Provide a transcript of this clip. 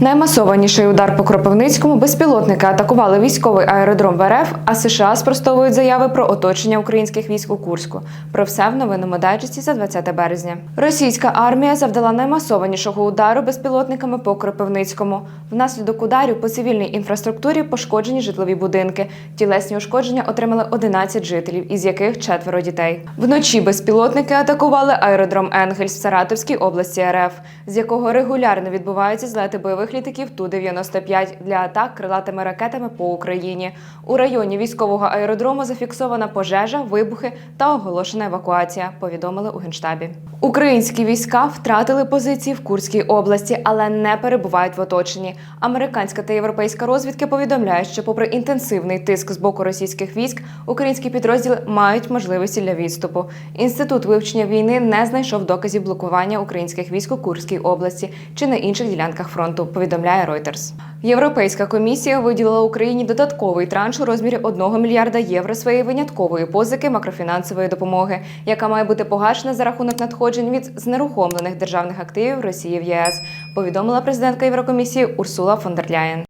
Наймасованіший удар по Кропивницькому безпілотники атакували військовий аеродром в РФ, а США спростовують заяви про оточення українських військ у Курську. Про все в новинному дайджесті за 20 березня. Російська армія завдала наймасованішого удару безпілотниками по Кропивницькому. Внаслідок ударів по цивільній інфраструктурі пошкоджені житлові будинки. Тілесні ушкодження отримали 11 жителів, із яких четверо дітей. Вночі безпілотники атакували аеродром Енгельс в Саратовській області РФ, з якого регулярно відбуваються злети бойових літаків Ту-95 для атак крилатими ракетами по Україні. У районі військового аеродрому зафіксована пожежа, вибухи та оголошена евакуація. Повідомили у генштабі. Українські війська втратили позиції в Курській області, але не перебувають в оточенні. Американська та європейська розвідки повідомляють, що, попри інтенсивний тиск з боку російських військ, українські підрозділи мають можливості для відступу. Інститут вивчення війни не знайшов доказів блокування українських військ у Курській області чи на інших ділянках фронту. Повідомляє Reuters. Європейська комісія виділила Україні додатковий транш у розмірі 1 мільярда євро своєї виняткової позики макрофінансової допомоги, яка має бути погашена за рахунок надходжень від знерухомлених державних активів Росії в ЄС. Повідомила президентка Єврокомісії Урсула фон дер Ляєн.